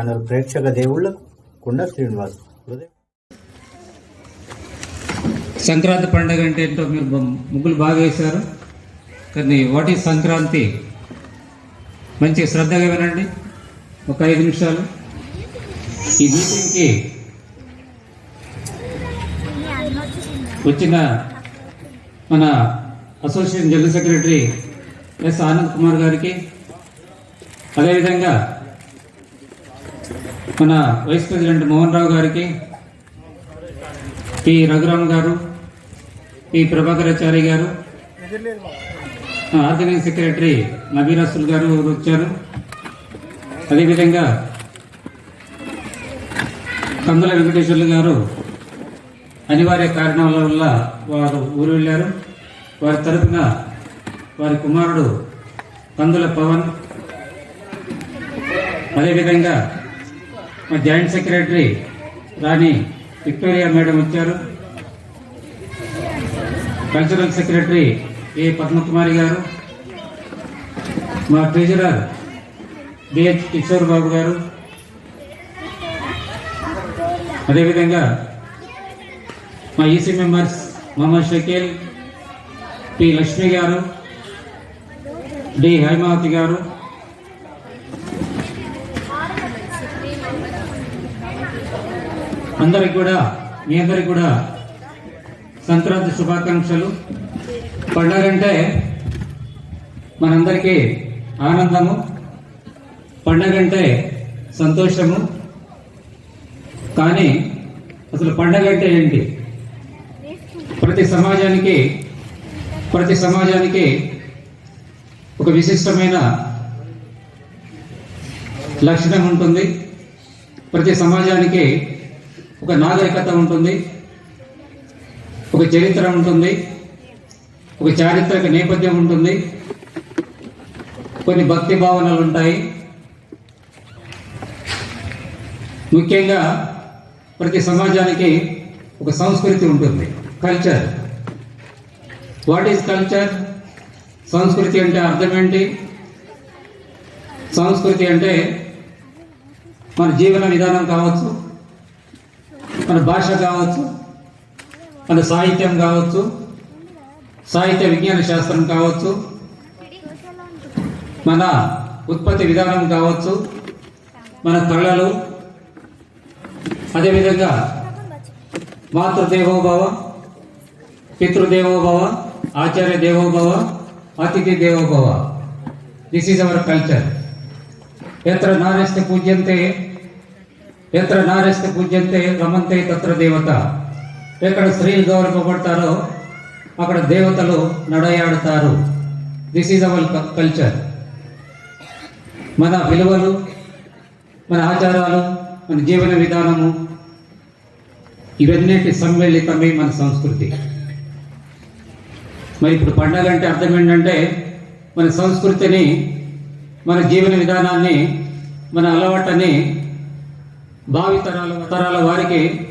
Channel ప్రేక్షక దేవుళ్ళకు కుండ శ్రీనివాస్ సంక్రాంతి పండుగ అంటే ఏంటో మీరు ముగ్గులు బాగా వేశారు. కానీ వాటి సంక్రాంతి? మంచి శ్రద్ధగా వినండి. ఒక ఐదు నిమిషాలు. ఈ మీటింగ్కి వచ్చిన మన association general secretary S Anand Kumar గారికి అదేవిధంగా మన వైస్ ప్రెసిడెంట్ మోహన్ రావు గారికి పి. రఘురామ్ గారు పి. ప్రభాకరాచారి గారు ఆ, ఆర్గనైజింగ్ సెక్రటరీ నబీర్ అసుల్ గారు వచ్చారు. అదేవిధంగా కందుల వెంకటేశ్వర్లు గారు అనివార్య కారణాల వల్ల వారు ఊరు వెళ్ళారు. వారి తరఫున వారి కుమారుడు కందుల పవన్. అదేవిధంగా మా joint secretary Rani Victoria madam వచ్చారు. కల్చరల్ సెక్రటరీ ఏ పద్మకుమారి గారు. మా ట్రెజరర్ బిహెచ్ కిషోర్ బాబు గారు. అదేవిధంగా మా EC members Mohammed Shakeel P Lakshmi గారు డి హైమావతి గారు అందరికి కూడా మీ అందరికి కూడా సంక్రాంతి శుభాకాంక్షలు. పండగ అంటే మనందరికీ ఆనందము పండగ అంటే సంతోషము. కానీ అసలు పండగ అంటే ఏంటి? ప్రతి సమాజానికి ప్రతి సమాజానికి ఒక విశిష్టమైన లక్షణం ఉంటుంది. ప్రతి సమాజానికి ఒక నాగరికత ఉంటుంది ఒక చరిత్ర ఉంటుంది ఒక చారిత్రక నేపథ్యం ఉంటుంది కొన్ని భక్తి భావనలు ఉంటాయి. ముఖ్యంగా ప్రతి సమాజానికి ఒక సంస్కృతి ఉంటుంది కల్చర్. వాట్ ఈజ్ కల్చర్ సంస్కృతి అంటే అర్థం ఏంటి? సంస్కృతి అంటే మన జీవన విధానం కావచ్చు మన భాష కావచ్చు మన సాహిత్యం కావచ్చు సాహిత్య విజ్ఞాన శాస్త్రం కావచ్చు మన ఉత్పత్తి విధానం కావచ్చు మన కళలు అదేవిధంగా మాతృదేవోభవ పితృదేవోభవ ఆచార్య దేవోభవ అతిథి దేవోభవ. దిస్ ఈజ్ అవర్ కల్చర్ ఎత్ర నారెస్తే పూజ్యంతే ఎత్ర నారేస్తే పూజ్యంతే రమంతే తత్ర దేవత. ఎక్కడ స్త్రీలు గౌరవపడతారో అక్కడ దేవతలు నడయాడుతారు. దిస్ ఈజ్ అవర్ కల్చర్ మన విలువలు మన ఆచారాలు మన జీవన విధానము ఇవన్నిటి సమ్మిళితమే మన సంస్కృతి. మరి ఇప్పుడు పండగ అంటే అర్థం ఏంటంటే మన సంస్కృతిని మన జీవన విధానాన్ని మన అలవాటని భావి తరాల వారికి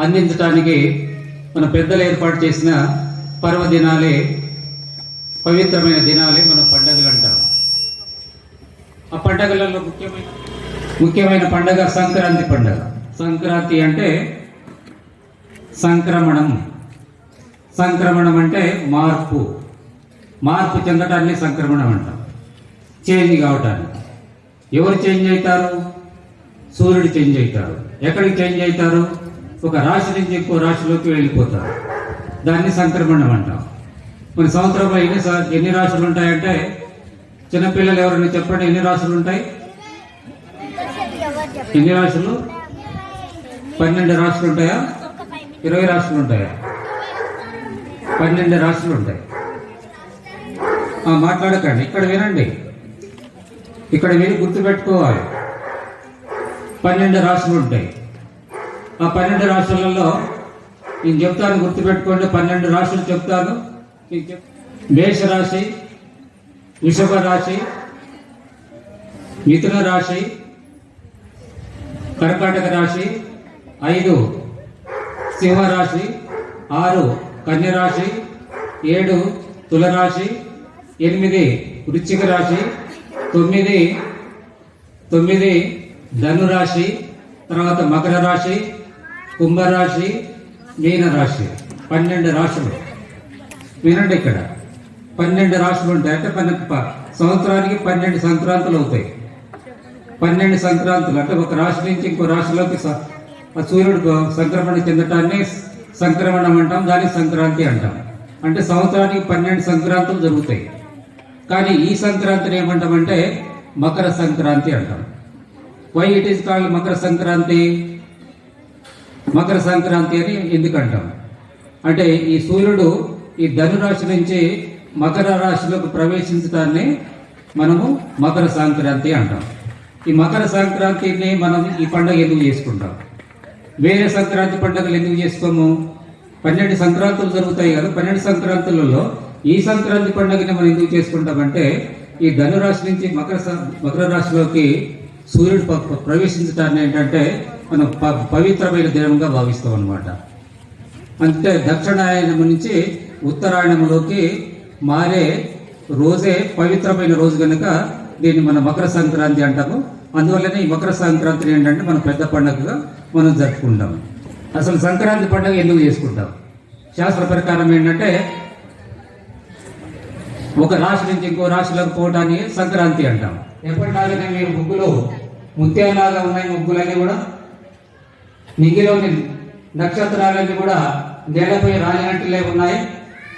అందించడానికి మన పెద్దలు ఏర్పాటు చేసిన పర్వదినాలే పవిత్రమైన దినాలే మన పండగలు అంటాం. ఆ పండగలలో ముఖ్యమైన ముఖ్యమైన పండగ సంక్రాంతి పండగ. సంక్రాంతి అంటే సంక్రమణం. సంక్రమణం అంటే మార్పు. మార్పు చెందటాన్ని సంక్రమణం అంటాం. చేంజ్ కావటానికి. ఎవరు చేంజ్ అవుతారు? సూర్యుడు చేంజ్ అవుతారు ఎక్కడికి చేంజ్ అవుతారు? ఒక రాశి నుంచి ఇంకో రాశిలోకి వెళ్ళిపోతారు. దాన్ని సంక్రమణం అంటాం. మన సంవత్సరంలో ఎన్ని ఎన్ని రాశులు ఉంటాయంటే చిన్నపిల్లలు ఎవరైనా చెప్పండి ఎన్ని రాశులు ఉంటాయి? ఎన్ని రాశులు? పన్నెండు రాశులు ఉంటాయా? ఇరవై రాశులు ఉంటాయా? పన్నెండు రాశులు ఉంటాయి. మాట్లాడకండి. ఇక్కడ వినండి. ఇక్కడ విని గుర్తుపెట్టుకోవాలి. పన్నెండు రాష్ట్రాలు ఉంటాయి. ఆ పన్నెండు రాష్ట్రాలలో నేను చెప్తాను గుర్తుపెట్టుకోండి పన్నెండు రాశులు చెప్తాను. మేషరాశి వృషభ రాశి మిథున రాశి కర్కాటక రాశి ఐదు సింహరాశి ఆరు కన్యరాశి ఏడు తులరాశి ఎనిమిది వృశ్చిక రాశి తొమ్మిది తొమ్మిది ధనురాశి తర్వాత మకర రాశి కుంభరాశి మీనరాశి. పన్నెండు రాశులు. వినండి ఇక్కడ. పన్నెండు రాశులు ఉంటాయి అంటే పన్నెండు ప- సంవత్సరానికి పన్నెండు సంక్రాంతులు అవుతాయి. పన్నెండు సంక్రాంతులు. అంటే ఒక రాశి నుంచి ఇంకో రాశిలోకి సూర్యుడు సంక్రమణ చెందటాన్ని సంక్రమణం అంటాం దాన్ని సంక్రాంతి అంటాం. అంటే సంవత్సరానికి పన్నెండు సంక్రాంతులు జరుగుతాయి. కానీ ఈ సంక్రాంతిని ఏమంటామంటే మకర సంక్రాంతి అంటాం. Why it is called Makar Sankranti Makar Sankranti అని ఎందుకంటాం? అంటే ఈ సూర్యుడు ఈ ధనురాశి నుంచి మకర రాశిలోకి ప్రవేశించడాన్ని మనము మకర సంక్రాంతి అంటాం. ఈ మకర సంక్రాంతిని మనం ఈ పండుగ ఎందుకు చేసుకుంటాం? వేరే సంక్రాంతి పండుగలు ఎందుకు చేసుకోము? పన్నెండు సంక్రాంతులు జరుగుతాయి కదా పన్నెండు సంక్రాంతులలో ఈ సంక్రాంతి పండుగని మనం ఎందుకు చేసుకుంటామంటే ఈ ధనురాశి నుంచి మకర సం- మకర రాశిలోకి సూర్యుడు ప్రవేశించటాన్ని ప్రవేశించడాన్ని ఏంటంటే మనం ప- పవిత్రమైన దినంగా భావిస్తాం అనమాట అంటే దక్షిణాయనము నుంచి ఉత్తరాయణంలోకి మారే రోజే పవిత్రమైన రోజు కనుక దీన్ని మన మకర సంక్రాంతి అంటాము. అందువల్లనే ఈ మకర సంక్రాంతిని ఏంటంటే మనం పెద్ద పండుగగా మనం జరుపుకుంటాం. అసలు సంక్రాంతి పండుగ ఎందుకు చేసుకుంటాం? శాస్త్ర ప్రకారం ఏంటంటే ఒక రాశి నుంచి ఇంకో రాశిలోకి పోవడాన్ని సంక్రాంతి అంటాం. ఎప్పటిలాగానే మీరు ముగ్గులు ముత్యాలాగా ఉన్నాయి ముగ్గులన్నీ కూడా? నింగిలోని నక్షత్రాలన్నీ కూడా నేలపై రాలినట్టులే ఉన్నాయి.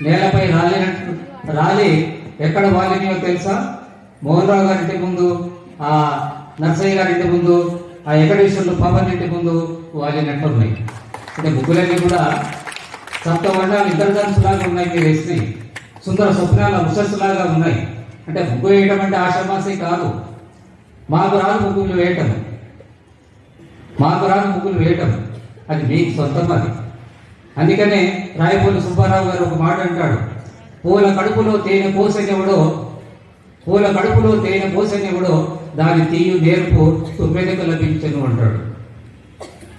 నేలపై రాలినట్టు రాలి ఎక్కడ వాలినాయో తెలుసా? మోహన్ రావు గారింటి ముందు ఆ నర్సయ్య గారింటి ముందు ఆ వెంకటేశ్వరులు పవన్ ఇంటి ముందు వాలినట్టు ఉన్నాయి. అంటే ముగ్గులన్నీ కూడా సప్తవర్ణాలు ఇంద్రధనుసులాగా ఉన్నాయి మీరు వేసినాయి సుందర స్వప్నాల ఉషస్సులాగా ఉన్నాయి. అంటే ముగ్గు వేయటం అంటే ఆషామాసి కాదు. మాకు రాదు ముగ్గులు వేయటం. మాకు రాదు ముగ్గులు వేయటం. అది మీకు సొంతం అది. అందుకనే రాయపూడి సుబ్బారావు గారు ఒక మాట అంటాడు. పూల కడుపులో తేనె పోసనివ్వడో పూల కడుపులో తేనె పోసనివ్వడో దాని తీయు నేర్పు తుమ్మెదకు లభించను అంటాడు.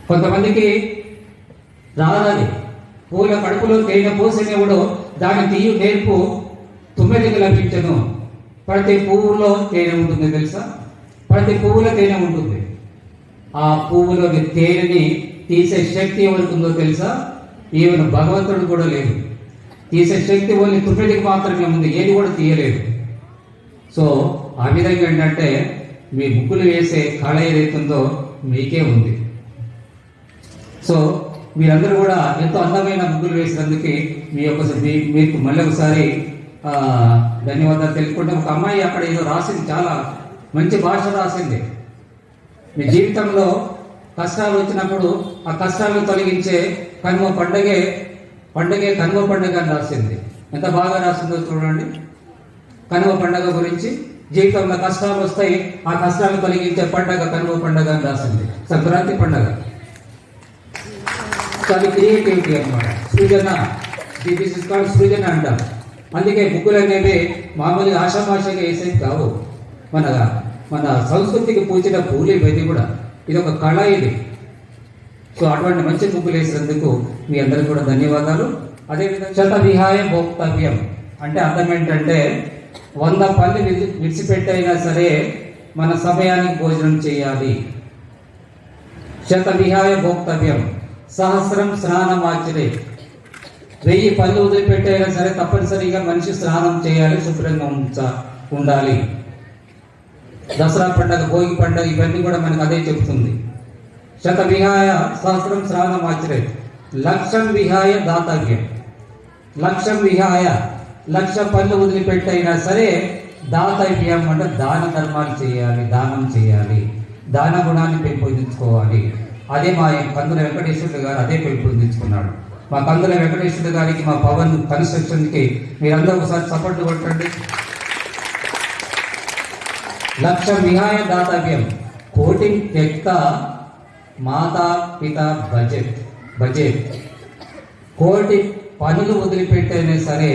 కొంతమందికి రాదని పూల కడుపులో తేనె పోసనివ్వడో దాని తీయు నేర్పు తుమ్మెదకు లభించను. ప్రతి పువ్వులో తేనె ఉంటుంది తెలుసా? ప్రతి పువ్వులో తేనె ఉంటుంది. ఆ పువ్వులోని తేనెని తీసే శక్తి ఎవరికిందో తెలుసా? ఈవెన్ భగవంతుడు కూడా లేదు. తీసే శక్తి ఓన్లీ తుమ్మిడికి మాత్రమే ఉంది ఏది కూడా తీయలేదు. సో ఆ విధంగా ఏంటంటే మీ ముగ్గులు వేసే కళ ఏదైతుందో మీకే ఉంది. సో మీరందరూ కూడా ఎంతో అందమైన ముగ్గులు వేసినందుకు మీ యొక్క మీకు మళ్ళీ ఒకసారి ధన్యవాదాలు తెలుపుకుంటే ఒక అమ్మాయి అక్కడ ఏదో రాసింది చాలా మంచి భాష రాసింది. మీ జీవితంలో కష్టాలు వచ్చినప్పుడు ఆ కష్టాలను తొలగించే కనుమ పండగే పండగే కనుమ పండగ అని రాసింది. ఎంత బాగా రాసిందో చూడండి. కనుమ పండగ గురించి జీవితంలో కష్టాలు వస్తాయి ఆ కష్టాలను తొలగించే పండగ కనుమ పండగ అని రాసింది. సంక్రాంతి పండగ. చాలా అది క్రియేటివిటీ అనమాట సృజన దిస్ ఇస్ కాల్డ్ సృజన అంటాం అందుకే బుక్కులు అనేవి మామూలుగా ఆషామాషగా వేసేది కావు. మన మన సంస్కృతికి పూచిన పూలు ఇవన్నీ కూడా. ఇది ఒక కళ ఇది. సో అటువంటి మంచి బుక్కులు వేసినందుకు మీ అందరికి కూడా ధన్యవాదాలు. అదేవిధంగా చెత్త విహాయ భోక్తవ్యం. అంటే అర్థం ఏంటంటే వంద పళ్ళు విడిచిపెట్టైనా సరే మన సమయానికి భోజనం చేయాలి. శత విహాయ భోక్తవ్యం. సహస్రం స్నానం ఆచరే వెయ్యి పళ్ళు వదిలిపెట్టైనా సరే తప్పనిసరిగా మనిషి స్నానం చేయాలి శుభ్రంగా ఉంచ ఉండాలి. దసరా పండగ భోగి పండగ ఇవన్నీ కూడా మనకు అదే చెబుతుంది. శత విహాయ సహస్రం స్నానం ఆచరే లక్షం విహాయ దాతవ్యం. లక్షం విహాయ లక్ష పళ్ళు వదిలిపెట్టైనా సరే దాతవ్యం అంటే దాన ధర్మాలు చేయాలి దానం చేయాలి. దాన గుణాన్ని పెంపొందించుకోవాలి. అదే మా కందుల వెంకటేశ్వరుడు గారు అదే పెంపొందించుకున్నాడు. మా కందుల వెంకటేశ్వరుడు గారికి మా పవన్ కన్స్ట్రక్షన్కి మీరందరూ ఒకసారి సపోర్ట్ కొట్టండి. లక్ష విహాయ దాతవ్యం కోటి త్యక్త మాతా పిత బడ్జెట్ బడ్జెట్ కోటి పనులు వదిలిపెట్టైనా సరే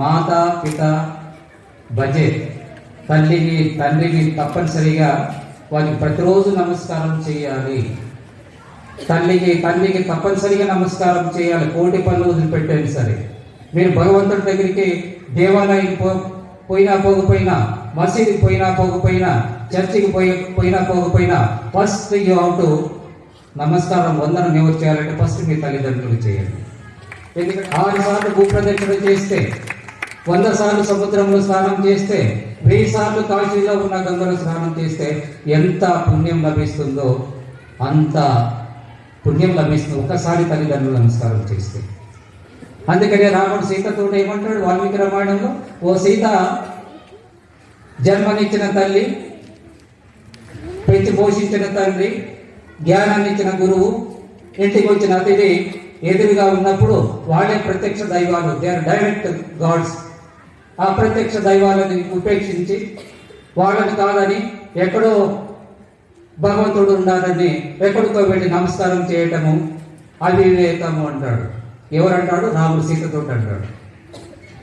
మాతా పిత బడ్జెట్ తల్లిని తండ్రిని తప్పనిసరిగా వారికి ప్రతిరోజు నమస్కారం చేయాలి. తల్లికి తల్లికి తప్పనిసరిగా నమస్కారం చేయాలి. కోటి పనులు వదిలిపెట్టైనా సరే. మీరు భగవంతుడి దగ్గరికి దేవాలయం పో పోయినా పోకపోయినా మసీదుకి పోయినా పోకపోయినా చర్చికి పోయి పోయినా పోకపోయినా ఫస్ట్ యూ హౌ టు నమస్కారం వందనం ఎవరు చేయాలంటే ఫస్ట్ మీ తల్లిదండ్రులు చేయండి. ఎందుకంటే ఆరు సార్లు భూప్రదక్షిణ చేస్తే వంద సార్లు సముద్రంలో స్నానం చేస్తే వెయ్యి సార్లు కాశీలో ఉన్న గంగలో స్నానం చేస్తే ఎంత పుణ్యం లభిస్తుందో అంత పుణ్యం లభిస్తుంది. ఒకసారి తల్లిదండ్రులు నమస్కారం చేస్తే. అందుకనే రాముడు సీతతో ఏమంటాడు? వాల్మీకి రామాయణంలో ఓ సీత జన్మనిచ్చిన తల్లి పెంచి పోషించిన తండ్రి జ్ఞానాన్ని ఇచ్చిన గురువు ఇంటికి వచ్చిన అతిథి ఎదురుగా ఉన్నప్పుడు వాళ్ళే ప్రత్యక్ష దైవాలు. దే ఆర్ డైరెక్ట్ గాడ్స్ ఆ ప్రత్యక్ష దైవాలని ఉపేక్షించి వాళ్ళని కాదని ఎక్కడో భగవంతుడు ఉన్నాడని ఎక్కడికో వెళ్ళి నమస్కారం చేయటము అవివేకము అంటాడు. ఎవరంటాడు? రాముడు సీతతో అంటాడు.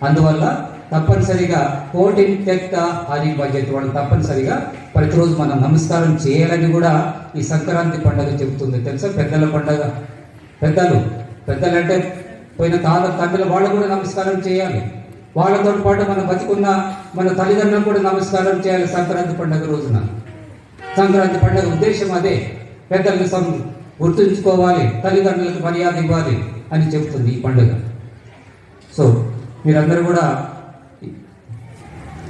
అందువల్ల తప్పనిసరిగా కోటి తెక్క ఆది బడ్జెట్ వాళ్ళు తప్పనిసరిగా ప్రతిరోజు మనం నమస్కారం చేయాలని కూడా ఈ సంక్రాంతి పండుగ చెబుతుంది. తెలుసా? పెద్దల పండుగ. పెద్దలు. పెద్దలు అంటే పోయిన తాత తండ్రులు వాళ్ళు కూడా నమస్కారం చేయాలి. వాళ్ళతో పాటు మనం బతికున్న మన తల్లిదండ్రులు కూడా నమస్కారం చేయాలి సంక్రాంతి పండుగ రోజున. సంక్రాంతి పండుగ ఉద్దేశం అదే. పెద్దలను సం గుర్తుంచుకోవాలి తల్లిదండ్రులకు మర్యాద ఇవ్వాలి అని చెబుతుంది ఈ పండుగ. సో మీరందరూ కూడా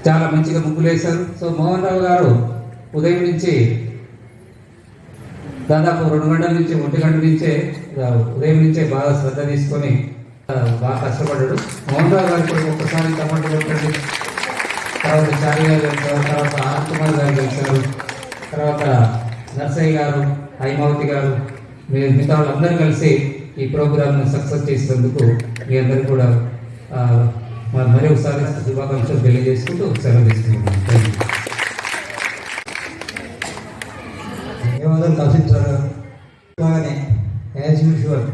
చాలా మంచిగా ముగ్గులు వేశారు. సో మోహన్ రావు గారు ఉదయం నుంచి దాదాపు రెండు గంటల నుంచి ఒంటి గంట నుంచే ఉదయం నుంచే బాగా శ్రద్ధ తీసుకొని బాగా కష్టపడ్డాడు. మోహన్ రావు గారు కూడా ఒక్కసారి టమాటో తర్వాత చారి గారు తర్వాత ఆర్ కుమార్ గారు గెలిచారు. తర్వాత నర్సయ్య గారు హైమావతి గారు మీరు మిగతా వాళ్ళందరూ కలిసి ఈ ప్రోగ్రామ్ను సక్సెస్ చేసినందుకు మీ అందరూ కూడా మరి ఒకసారి శుభాకాంక్షలు తెలియజేసుకుంటూ సెలవు తీసుకుంటున్నాను థ్యాంక్ యూ సార్. కలిసి యాజ్ యూజువల్